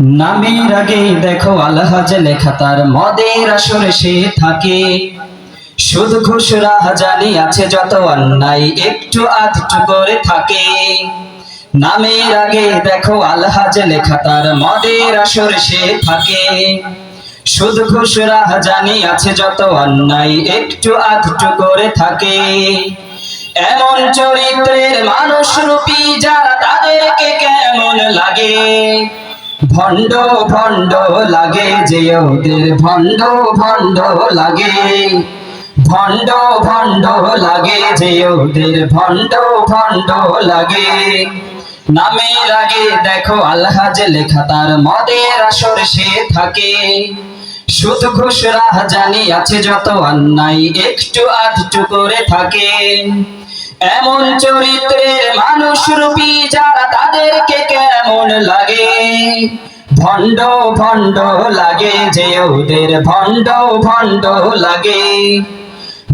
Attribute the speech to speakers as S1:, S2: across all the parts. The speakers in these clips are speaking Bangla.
S1: নামের আগে দেখো আলহাজ লেখা, তার মদের আসরে সে থাকে। সুদ ঘুষ জানি আছে যত অন্যায়, একটু আধটু করে থাকে। নামের আগে দেখো আলহাজ লেখা, তার মদের আসরে সে থাকে। সুদ ঘুষ জানি আছে যত অন্যায়, একটু আধটু করে থাকে। এমন চরিত্রের মানুষ রূপী যারা, তাদেরকে কেমন লাগে? ভণ্ড ভণ্ড লাগে যে ওদের, ভণ্ড ভণ্ড লাগে। ভণ্ড ভণ্ড লাগে যে ওদের, ভণ্ড ভণ্ড লাগে। নামের আগে দেখো আলহাজ লেখা, তার মদের আসর সে থাকে। সুদ ঘুষ জানি আছে যত অন্যায়, একটু আধটু করে থাকে। এমন চরিত্রের মানুষ রূপী যারা তাদেরকে কেমন লাগে? ভণ্ড ভণ্ড লাগে যে ওদের ভণ্ড ভণ্ড লাগে।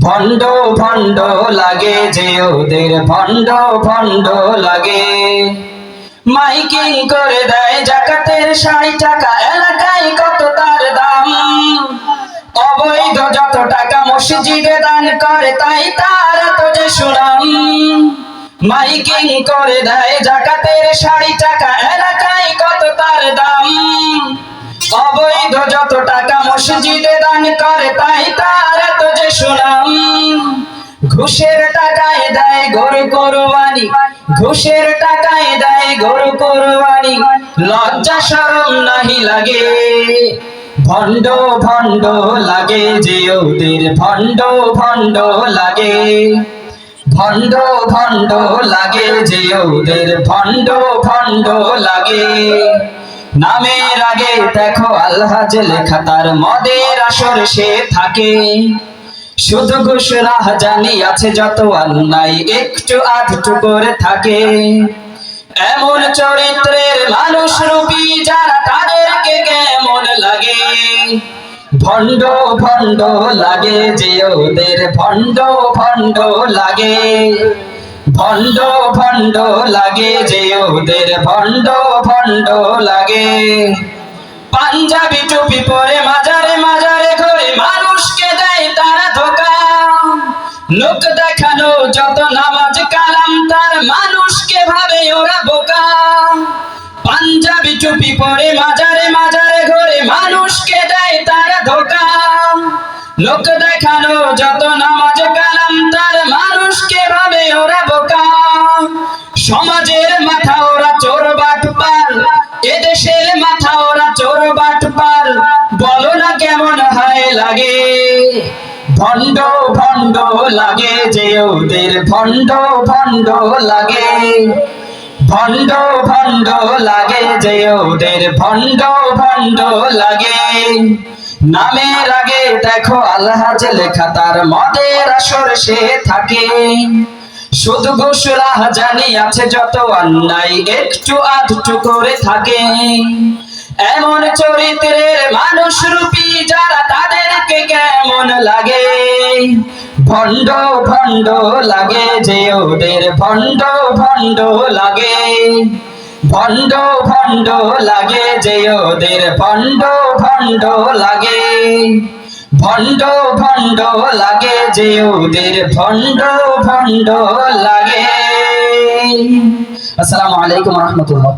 S1: ভণ্ড ভণ্ড লাগে যে ওদের ভণ্ড ভণ্ড লাগে। মাইকিং করে দেয় জাকাতের ষাট টাকা, এলাকায় কত তার দাম? অবৈধ যত টাকা মসজিদে দান করে, তাই তার যে সুনাম। মাইকিং করে দেয় জাকাতের শাড়ি টাকা, এলাকায় কত তার দাম? অবৈধ যত টাকা মসজিদে দান করে, তাই তার এত যে সুনাম। ঘুষের টাকায় দেয় গরু কোরবানি, ঘুষের টাকায় দেয় গরু কোরবানি। লজ্জা শরম নাহি লাগে, ভণ্ড ভণ্ড লাগে যে ওদের, ভণ্ড ভণ্ড লাগে। ভণ্ড ভণ্ড লাগে যে ওদের, ভণ্ড ভণ্ড লাগে। নামের আগে দেখো আলহাজ লেখা, তার মদের আসর সে থাকে। শুধু ঘুষ জানি আছে যত অন্যায়, একটু আধটু করে থাকে। এমন চরিত্রের মানুষ রূপী যারা, তাদেরকে কেমন লাগে? ভণ্ড ভণ্ড লাগে যে ওদের, ভণ্ড ভণ্ড লাগে। ভণ্ড ভণ্ড লাগে যে ওদের, ভণ্ড ভণ্ড লাগে। পাঞ্জাবি টুপি পরে মাজারে মাজারে ঘরে মানুষকে দেয় তারা ধোকা। লোক দেখানো যত নামাজ কালাম, তার মানুষকে ভাবে ওরা টুপি পরে মাজারে মাজারে ঘরে মানুষকে দেয় তারা ধোকা। লোক দেখানো যত নামাজ কালাম, তার মানুষকে ভাবে ওরা বোকা। সমাজের মাথা ওরা চোর বাট পাল, এদেশের মাথা ওরা চোর বাট পাল। বলো না কেমন হয় লাগে? ভণ্ড ভণ্ড লাগে যে ওদের, ভণ্ড ভণ্ড লাগে। ভণ্ড ভণ্ড লাগে যে ওদের ভণ্ড ভণ্ড লাগে। নামের আগে দেখো আলহাজ লেখা, তার মদের আসর সে থাকে। শুধু ঘুষরা জানি আছে যত অন্যায়, একটু আধটু করে থাকে। এমন চরিত্রের মানুষ রূপী যারা তাদেরকে কেমন লাগে? ভণ্ড ভণ্ড লাগে যে ওদের, ভণ্ড ভণ্ড লাগে। ভণ্ড ভণ্ড লাগে যে ওদের, ভণ্ড ভণ্ড লাগে। ভণ্ড ভণ্ড লাগে যে ওদের, ভণ্ড ভণ্ড লাগে। আসসালামু আলাইকুম রহমতুল্লাহ।